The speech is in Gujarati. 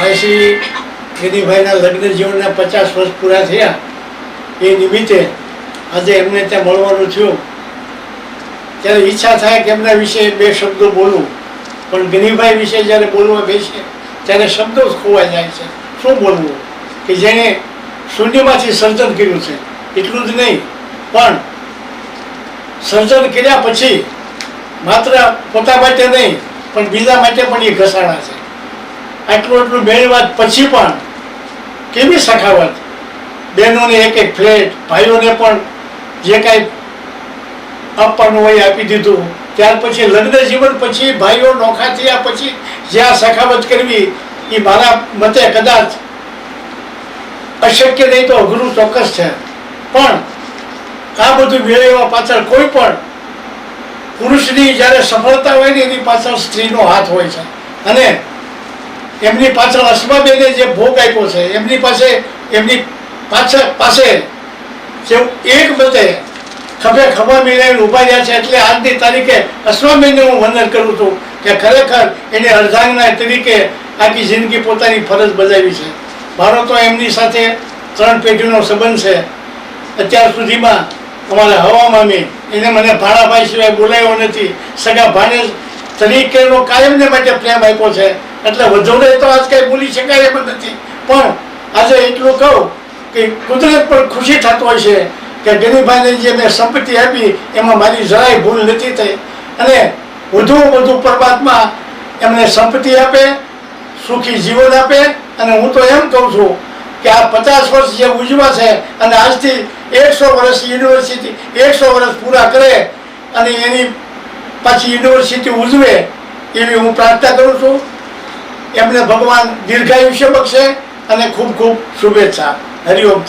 ભાઈ શ્રી ગિરીભાઈના લગ્ન જીવનના પચાસ વર્ષ પૂરા થયા. એ નિમિત્તે આજે એમને ત્યાં મળવાનું થયું. ત્યારે ઈચ્છા થાય કે એમના વિશે બે શબ્દો બોલું. પણ ગિનીભાઈ વિશે જ્યારે બોલવા બેસે, ત્યારે શબ્દો ખોવાઈ જાય છે. શું બોલવું? કે જેણે શૂન્યમાંથી સર્જન કર્યું છે. એટલું જ નહીં, પણ સર્જન કર્યા પછી માત્ર પોતા માટે નહીં, પણ બીજા માટે પણ એ ઘસાણા છે. આટલું આટલું મેળવ્યા પછી પણ કેવી સખાવત? બહેનોને એક એક ફ્લેટ, ભાઈઓને પણ જે કાંઈ આપવાનું હોય આપી દીધું. ત્યાર પછી લગ્ન જીવન પછી ભાઈઓ નોખા થયા પછી જે આ સખાવત કરવી, એ મારા મતે કદાચ અશક્ય નહીં તો અઘરું ચોક્કસ છે. પણ આ બધું મેળવવા પાછળ કોઈ પણ પુરુષની જ્યારે સફળતા હોય ને એની પાછળ સ્ત્રીનો હાથ હોય છે. અને એમની પાછળ અસમાબેને જે ભોગ આપ્યો છે, એમની પાસે, એમની પાછળ, પાસે જે એક મતે ખભે ખભા મેળવીને ઊભા રહ્યા છે, એટલે આજની તારીખે અસમાબેનને હું વંદન કરું છું કે ખરેખર એને અર્ધાંગના તરીકે આખી જિંદગી પોતાની ફરજ બજાવી છે. મારો તો એમની સાથે ત્રણ પેઢીનો સંબંધ છે. અત્યાર સુધીમાં અમારા હવા મામી એને મને ભાણાભાઈ સિવાય બોલાવ્યો નથી. સગા ભાણેજ તરીકેનો કાયમને માટે પ્રેમ આપ્યો છે. એટલે વધુને તો આજ કાંઈ બોલી શકાય એમ નથી. પણ આજે એટલું કહું કે કુદરત પણ ખુશી થતો હોય છે કે ગરીબાઈને જે મેં સંપત્તિ આપી, એમાં મારી જરાય ભૂલ નથી થઈ. અને વધુ વધુ પરમાત્મા એમને સંપત્તિ આપે, સુખી જીવન આપે. અને હું તો એમ કહું છું કે આ પચાસ વર્ષ જે ઉજવા છે અને આજથી એકસો વર્ષ યુનિવર્સિટી, એકસો વર્ષ પૂરા કરે અને એની પાછી યુનિવર્સિટી ઉજવે, એવી હું પ્રાર્થના કરું છું. એમને ભગવાન દીર્ઘાયુષ્ય બક્ષે અને ખૂબ ખૂબ શુભેચ્છા. હરિઓમ